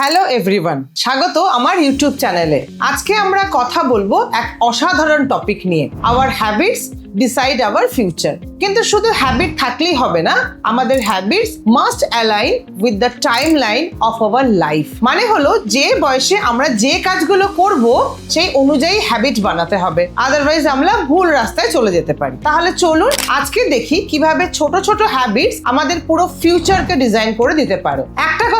Hello everyone স্বাগত আমার YouTube চ্যানেলে আজকে আমরা কথা বলব এক অসাধারণ টপিক নিয়ে। Our habits decide our future কিন্তু শুধু হ্যাবিট থাকলেই হবে না, আমাদের habits must align with the time line of our life মানে হলো, যে বয়সে আমরা যে কাজগুলো করব, সেই অনুযায়ী হ্যাবিট বানাতে হবে। আদারওয়াইজ আমরা ভুল রাস্তায় চলে যেতে পারি। তাহলে চলুন আজকে দেখি কীভাবে ছোট ছোট হ্যাবিটস আমাদের পুরো ফিউচারকে ডিজাইন করে দিতে পারে।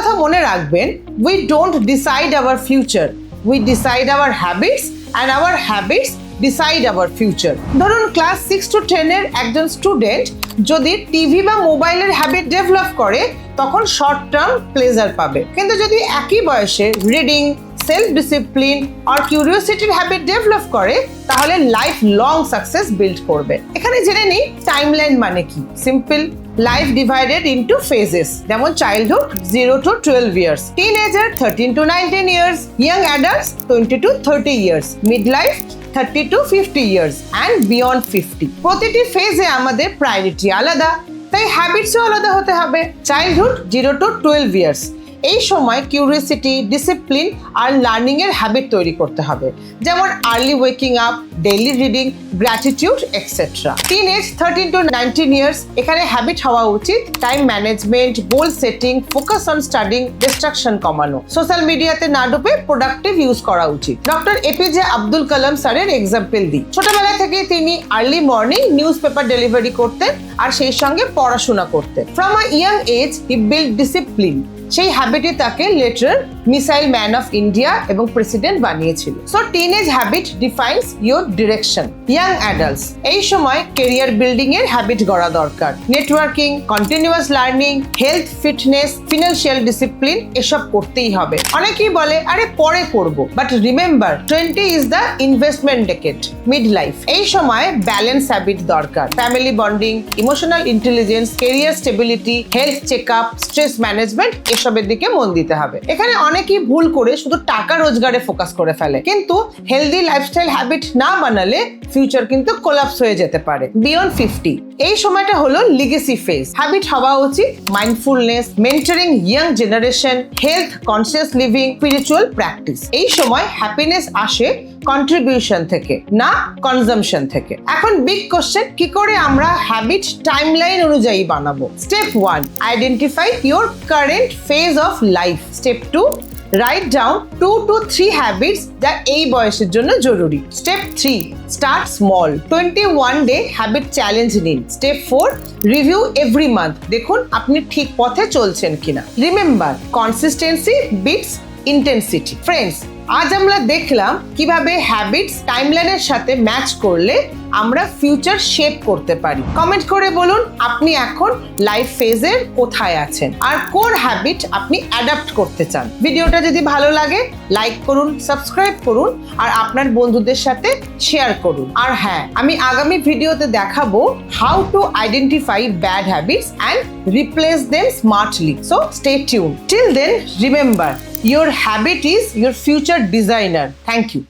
কথা মনে রাখবেন we don't decide our future we decide our habits and our habits decide our future ধরুন ক্লাস সিক্স টু টেনের একজন স্টুডেন্ট যদি টিভি বা মোবাইলের হ্যাবিট ডেভেলপ করে, তখন শর্ট টার্ম প্লেজার পাবে। কিন্তু যদি একই বয়সে রিডিং সেলফ ডিসিপ্লিন আর কিউরিওসিটির হ্যাবিট ডেভেলপ করে, তাহলে লাইফ লং সাকসেস বিল্ড করবে। এখানে জেনে নিই টাইমলাইন মানে কি। Simple life divided into phases যেমন childhood zero to twelve years teenager thirteen to nineteen years young adults twenty to thirty years mid life thirty to fifty years and beyond fifty প্রতিটি ফেজে আমাদের priority আলাদা। তাই হ্যাবিটসও আলাদা হতে হবে। Childhood zero to twelve years এই সময় কিউরিয়াসিটি ডিসিপ্লিন আর লার্নিংয়ের হ্যাবিট তৈরি করতে হবে। যেমন early waking up daily reading gratitude etcetera teenage thirteen to nineteen years এখানে হ্যাবিট হওয়া উচিত। Time management goal setting focus on studying distraction কমানো। সোশ্যাল মিডিয়াতে না ডুবে প্রোডাক্টিভ ইউজ করা উচিত। ডক্টর এপিজে আব্দুল কালাম স্যারের এক্সাম্পল দিই। ছোটবেলা থেকে তিনি early morning newspaper delivery করতেন আর সেই সঙ্গে পড়াশোনা করতেন। From a young age he build discipline সেই হ্যাবিটই তাকে later missile man of India এবং প্রেসিডেন্ট বানিয়েছিল। So teenage habit defines your direction young adults এই সময় কেরিয়ার বিল্ডিং এর হ্যাবিট গড়া দরকার। Networking continuous learning health fitness financial discipline এসব করতেই হবে। অনেকেই বলে, আরে, পরে করব। But remember twenty is the investment decade mid life এই সময় ব্যালেন্স হ্যাবিট দরকার। Family bonding emotional intelligence career stability health check up stress management এসবের দিকে মন দিতে হবে। এখানে অনেকেই ভুল করে শুধু টাকা রোজগারে ফোকাস করে ফেলে। কিন্তু হেলদি লাইফস্টাইল হ্যাবিট না বানালে ফিউচার কিন্তু কোলাপস হয়ে যেতে পারে। বিয়ন্ড ফিফটি এই সময়টা হলো লিগেসি ফেজ হ্যাবিট হওয়া উচিত mindfulness mentoring young generation health conscious living spiritual practice এই সময় হ্যাপিনেস আসে কন্ট্রিবিউশন থেকে, না কনজামশন থেকে। এখন বিগ কোশ্চেন কি করে আমরা হ্যাবিট টাইমলাইন অনুযায়ী বানাবো? Step one identify your current phase of life step two write down two to three habits যা এই বয়সের জন্য জরুরি। Step three start small twenty one day habit challenge নিন। Step four review every month দেখুন, আপনি ঠিক পথে চলছেন কিনা। Remember consistency beats intensity friends আজ আমরা দেখলাম কীভাবে হ্যাবিটস টাইমলাইনের সাথে ম্যাচ করলে আমরা ফিউচার শেপ করতে পারি। কমেন্ট করে বলুন, আপনি এখন লাইফ ফেজের কোথায় আছেন? আর কোর হ্যাবিট আপনি অ্যাডাপ্ট করতে চান? ভিডিওটা যদি ভালো লাগে লাইক করুন সাবস্ক্রাইব করুন, আর আপনার বন্ধুদের সাথে শেয়ার করুন। আর হ্যাঁ আমি আগামী ভিডিওতে দেখাবো how to identify bad habits and replace them smartly. So stay tuned. Till then, remember your habit is your future designer. Thank you.